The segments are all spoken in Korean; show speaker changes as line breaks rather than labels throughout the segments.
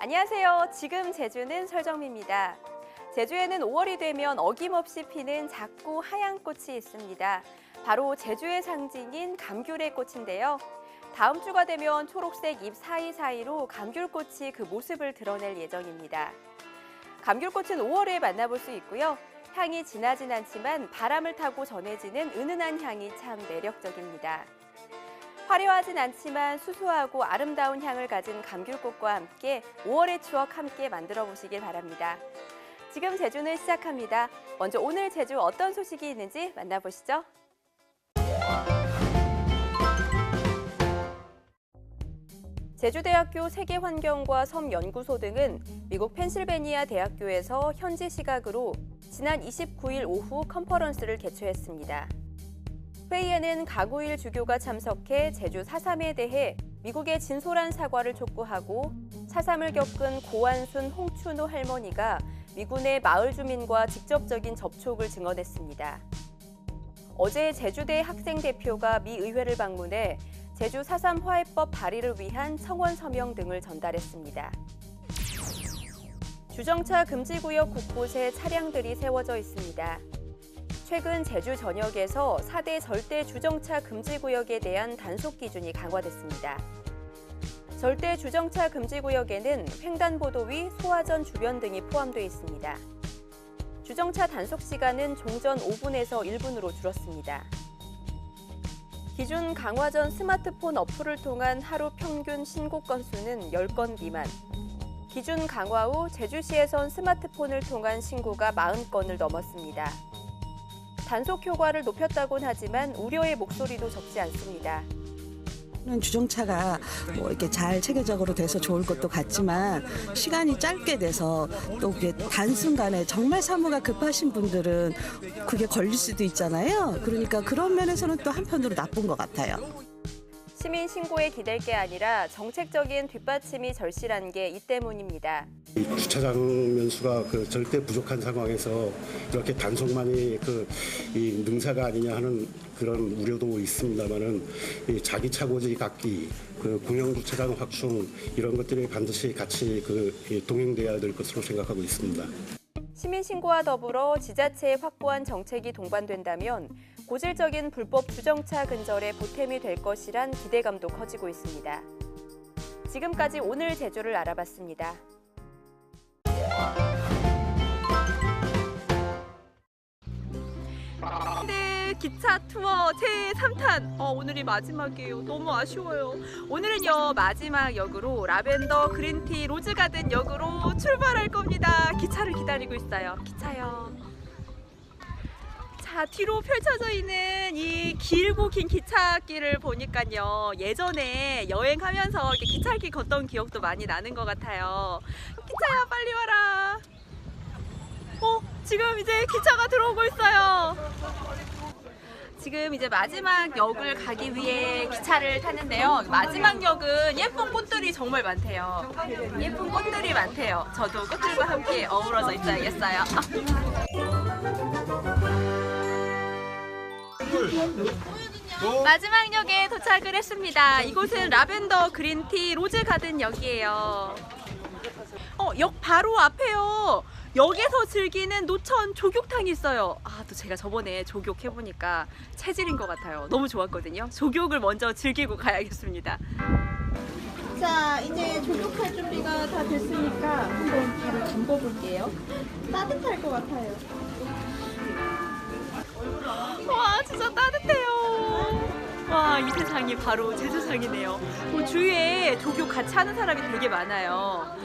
안녕하세요. 지금 제주는 설정미입니다. 제주에는 5월이 되면 어김없이 피는 작고 하얀 꽃이 있습니다. 바로 제주의 상징인 감귤의 꽃인데요. 다음 주가 되면 초록색 잎 사이사이로 감귤꽃이 그 모습을 드러낼 예정입니다. 감귤꽃은 5월에 만나볼 수 있고요. 향이 진하진 않지만 바람을 타고 전해지는 은은한 향이 참 매력적입니다. 화려하진 않지만 수수하고 아름다운 향을 가진 감귤꽃과 함께 5월의 추억 함께 만들어 보시길 바랍니다. 지금 제주는 시작합니다. 먼저 오늘 제주 어떤 소식이 있는지 만나보시죠. 제주대학교 세계환경과 섬연구소 등은 미국 펜실베니아 대학교에서 현지 시각으로 지난 29일 오후 컨퍼런스를 개최했습니다. 회의에는 가구일 주교가 참석해 제주 4.3에 대해 미국의 진솔한 사과를 촉구하고 4.3을 겪은 고한순 홍춘호 할머니가 미군의 마을 주민과 직접적인 접촉을 증언했습니다. 어제 제주대 학생 대표가 미 의회를 방문해 제주 4.3 화해법 발의를 위한 청원 서명 등을 전달했습니다. 주정차 금지구역 곳곳에 차량들이 세워져 있습니다. 최근 제주 전역에서 4대 절대 주정차 금지 구역에 대한 단속 기준이 강화됐습니다. 절대 주정차 금지 구역에는 횡단보도 위 소화전 주변 등이 포함되어 있습니다. 주정차 단속 시간은 종전 5분에서 1분으로 줄었습니다. 기준 강화 전 스마트폰 어플을 통한 하루 평균 신고 건수는 10건 미만. 기준 강화 후 제주시에선 스마트폰을 통한 신고가 40건을 넘었습니다. 단속 효과를 높였다곤 하지만 우려의 목소리도 적지 않습니다.
주정차가 뭐 이렇게 잘 체계적으로 돼서 좋을 것도 같지만 시간이 짧게 돼서 또 그게 단순간에 정말 사무가 급하신 분들은 그게 걸릴 수도 있잖아요. 그러니까 그런 면에서는 또 한편으로 나쁜 것 같아요.
시민 신고에 기댈 게 아니라 정책적인 뒷받침이 절실한 게 이 때문입니다.
이 주차장 면수가 그 절대 부족한 상황에서 이렇게 단속만이 그 이 능사가 아니냐 하는 그런 우려도 있습니다만은 이 자기 차고지 갖기, 그 공영 주차장 확충 이런 것들이 반드시 같이 그이 동행돼야 될 것으로 생각하고 있습니다.
시민 신고와 더불어 지자체의 확고한 정책이 동반된다면 고질적인 불법 주정차 근절에 보탬이 될 것이란 기대감도 커지고 있습니다. 지금까지 오늘 제주를 알아봤습니다. 네, 기차 투어 제3탄. 어, 오늘이 마지막이에요. 너무 아쉬워요. 오늘은요, 마지막 역으로 라벤더 그린티 로즈가든 역으로 출발할 겁니다. 기차를 기다리고 있어요. 기차요. 자, 뒤로 펼쳐져 있는 이 길고 긴 기찻길을 보니까요. 예전에 여행하면서 이렇게 기찻길 걷던 기억도 많이 나는 것 같아요. 기차야, 빨리 와라. 어, 지금 이제 기차가 들어오고 있어요. 지금 이제 마지막 역을 가기 위해 기차를 타는데요. 마지막 역은 예쁜 꽃들이 정말 많대요. 예쁜 꽃들이 많대요. 저도 꽃들과 함께 어우러져 있어야겠어요. 마지막 역에 도착을 했습니다. 이곳은 라벤더 그린티 로즈 가든 역이에요. 어, 역 바로 앞에요. 역에서 즐기는 노천 조격탕이 있어요. 아, 또 제가 저번에 조격 해보니까 체질인 것 같아요. 너무 좋았거든요. 조격을 먼저 즐기고 가야겠습니다.
자, 이제 조격할 준비가 다 됐으니까 한번 발을 담궈 볼게요. 따뜻할 것 같아요.
와, 진짜 따뜻해요. 와, 이 세상이 바로 제 세상이네요. 뭐 주위에 조교 같이 하는 사람이 되게 많아요.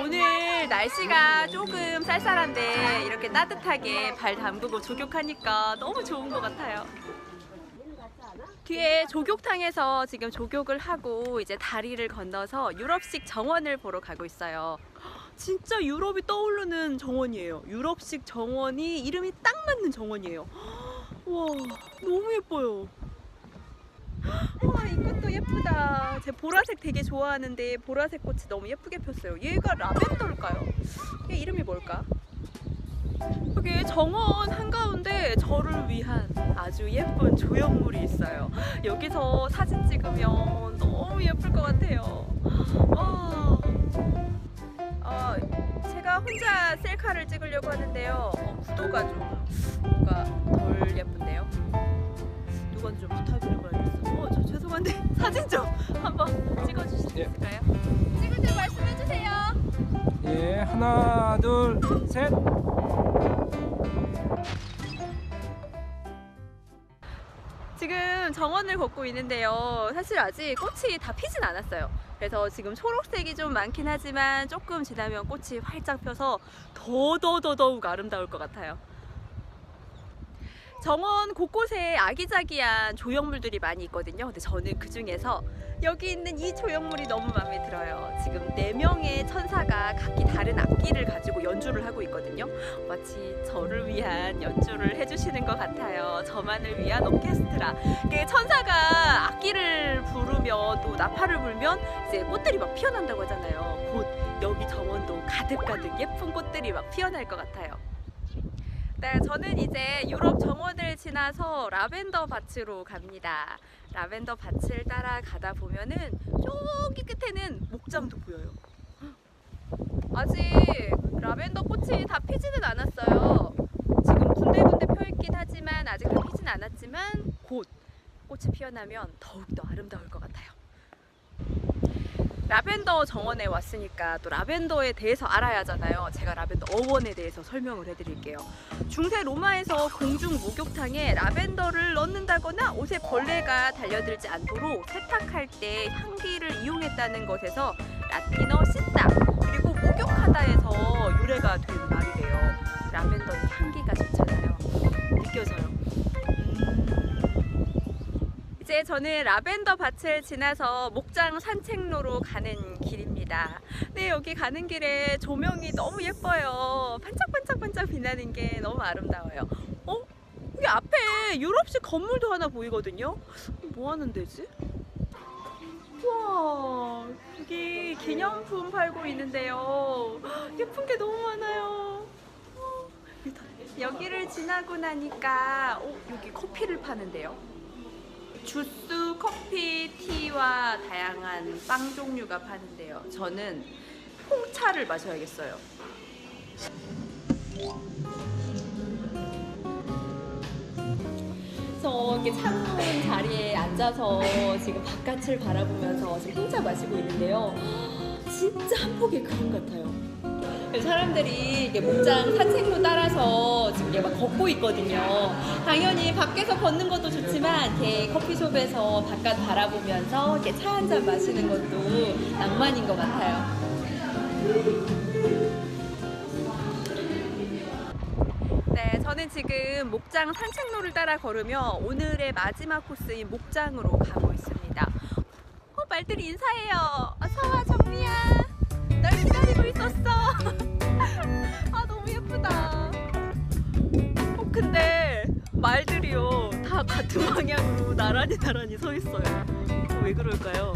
오늘 날씨가 조금 쌀쌀한데 이렇게 따뜻하게 발 담그고 조격하니까 너무 좋은 것 같아요. 뒤에 조격탕에서 지금 조격을 하고 이제 다리를 건너서 유럽식 정원을 보러 가고 있어요. 진짜 유럽이 떠오르는 정원이에요. 유럽식 정원이 이름이 딱 맞는 정원이에요. 와, 너무 예뻐요. 와, 이것도 예쁘다. 제 보라색 되게 좋아하는데 보라색 꽃이 너무 예쁘게 폈어요. 얘가 라벤더일까요? 얘 이름이 뭘까? 여기 정원 한가운데 저를 위한 아주 예쁜 조형물이 있어요. 여기서 사진 찍으면 너무 예쁠 것 같아요. 와. 어, 제가 혼자 셀카를 찍으려고 하는데요. 어, 구도가 좀 뭔가 덜 예쁜데요. 누군 좀 부탁을 해봐야겠어. 어, 저 죄송한데 사진 좀 한번 찍어주실 수
예.
있을까요? 찍을 때 말씀해주세요.
예, 하나, 둘, 셋.
지금 정원을 걷고 있는데요. 사실 아직 꽃이 다 피진 않았어요. 그래서 지금 초록색이 좀 많긴 하지만 조금 지나면 꽃이 활짝 펴서 더더더더욱 아름다울 것 같아요. 정원 곳곳에 아기자기한 조형물들이 많이 있거든요. 근데 저는 그 중에서 여기 있는 이 조형물이 너무 마음에 들어요. 지금 네 명의 천사가 각기 다른 악기를 가지고 연주를 하고 있거든요. 마치 저를 위한 연주를 해주시는 것 같아요. 저만을 위한 오케스트라. 천사가 악기를 부르면 또 나팔을 불면 이제 꽃들이 막 피어난다고 하잖아요. 곧 여기 정원도 가득가득 예쁜 꽃들이 막 피어날 것 같아요. 네, 저는 이제 유럽 정원을 지나서 라벤더 밭으로 갑니다. 라벤더 밭을 따라 가다 보면은 저기 끝에는 목장도 보여요. 아직 라벤더 꽃이 다 피지는 않았어요. 지금 군데군데 펴 있긴 하지만 아직 다 피진 않았지만 곧 꽃이 피어나면 더욱더 아름다울 것 같아요. 라벤더 정원에 왔으니까 또 라벤더에 대해서 알아야 하잖아요. 제가 라벤더 어원에 대해서 설명을 해드릴게요. 중세 로마에서 공중 목욕탕에 라벤더를 넣는다거나 옷에 벌레가 달려들지 않도록 세탁할 때 향기를 이용했다는 것에서 라틴어 씻다 그리고 목욕하다에서 유래가 된 말이래요. 라벤더는 향기가 좋잖아요. 느껴져요. 이제 저는 라벤더 밭을 지나서 목장 산책로로 가는 길입니다. 네, 여기 가는 길에 조명이 너무 예뻐요. 반짝반짝반짝 빛나는 게 너무 아름다워요. 어? 여기 앞에 유럽식 건물도 하나 보이거든요. 뭐 하는 데지? 우와, 여기 기념품 팔고 있는데요. 예쁜 게 너무 많아요. 어, 여기를 지나고 나니까 어, 여기 커피를 파는데요. 주스, 커피, 티와 다양한 빵 종류가 파는데요. 저는 홍차를 마셔야겠어요. 저기 창문 자리에 앉아서 지금 바깥을 바라보면서 지금 홍차 마시고 있는데요. 진짜 한폭의 그림 같아요. 사람들이 이게 목장 산책로 따라서 지금 이게 막 걷고 있거든요. 당연히 밖에서 걷는 것도 좋지만 이렇게 커피숍에서 바깥 바라보면서 이렇게 차 한 잔 마시는 것도 낭만인 것 같아요. 네, 저는 지금 목장 산책로를 따라 걸으며 오늘의 마지막 코스인 목장으로 가고 있습니다. 어, 말들이 인사해요. 어서 와, 정미야. 있었어. 아, 너무 예쁘다. 어, 근데 말들이요. 다 같은 방향으로 나란히 나란히 서 있어요. 어, 왜 그럴까요?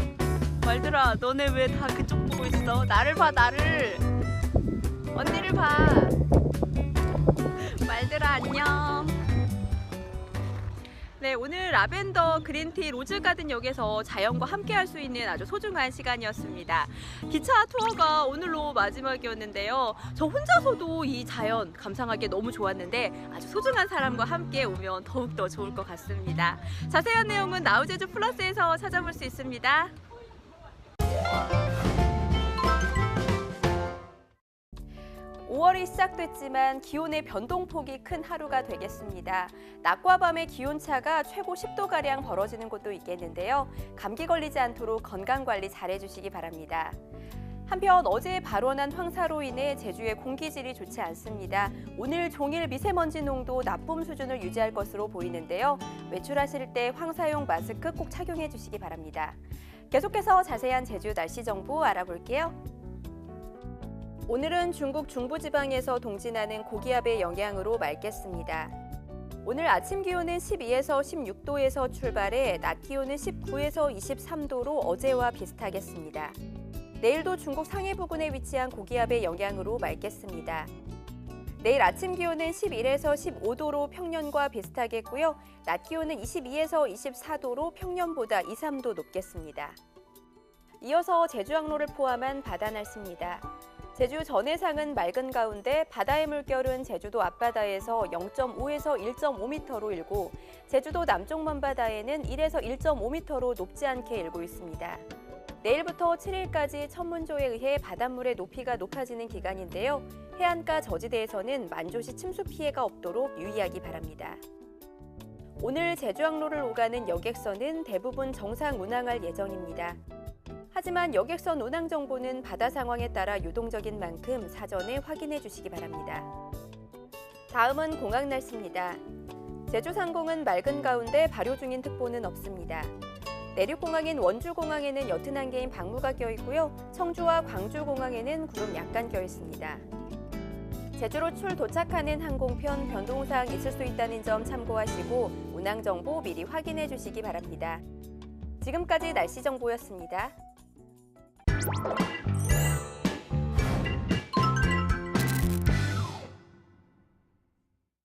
말들아, 너네 왜 다 그쪽 보고 있어? 나를 봐, 나를. 언니를 봐. 말들아 안녕. 네, 오늘 라벤더 그린티 로즈가든역에서 자연과 함께 할 수 있는 아주 소중한 시간이었습니다. 기차 투어가 오늘로 마지막이었는데요. 저 혼자서도 이 자연 감상하기 너무 좋았는데 아주 소중한 사람과 함께 오면 더욱더 좋을 것 같습니다. 자세한 내용은 나우제주 플러스에서 찾아볼 수 있습니다. 오월이 시작됐지만 기온의 변동폭이 큰 하루가 되겠습니다. 낮과 밤의 기온차가 최고 10도가량 벌어지는 곳도 있겠는데요. 감기 걸리지 않도록 건강관리 잘해주시기 바랍니다. 한편 어제 발원한 황사로 인해 제주의 공기질이 좋지 않습니다. 오늘 종일 미세먼지 농도 나쁨 수준을 유지할 것으로 보이는데요. 외출하실 때 황사용 마스크 꼭 착용해 주시기 바랍니다. 계속해서 자세한 제주 날씨 정보 알아볼게요. 오늘은 중국 중부지방에서 동진하는 고기압의 영향으로 맑겠습니다. 오늘 아침 기온은 12에서 16도에서 출발해 낮 기온은 19에서 23도로 어제와 비슷하겠습니다. 내일도 중국 상해 부근에 위치한 고기압의 영향으로 맑겠습니다. 내일 아침 기온은 11에서 15도로 평년과 비슷하겠고요. 낮 기온은 22에서 24도로 평년보다 2, 3도 높겠습니다. 이어서 제주 항로를 포함한 바다 날씨입니다. 제주 전해상은 맑은 가운데 바다의 물결은 제주도 앞바다에서 0.5에서 1.5m로 일고 제주도 남쪽 먼바다에는 1에서 1.5m로 높지 않게 일고 있습니다. 내일부터 7일까지 천문조에 의해 바닷물의 높이가 높아지는 기간인데요. 해안가 저지대에서는 만조시 침수 피해가 없도록 유의하기 바랍니다. 오늘 제주항로를 오가는 여객선은 대부분 정상 운항할 예정입니다. 하지만 여객선 운항 정보는 바다 상황에 따라 유동적인 만큼 사전에 확인해 주시기 바랍니다. 다음은 공항 날씨입니다. 제주 상공은 맑은 가운데 발효 중인 특보는 없습니다. 내륙공항인 원주공항에는 옅은 안개인 방무가 껴 있고요. 청주와 광주공항에는 구름 약간 껴 있습니다. 제주로 출 도착하는 항공편 변동사항 있을 수 있다는 점 참고하시고 운항 정보 미리 확인해 주시기 바랍니다. 지금까지 날씨 정보였습니다. Yeah.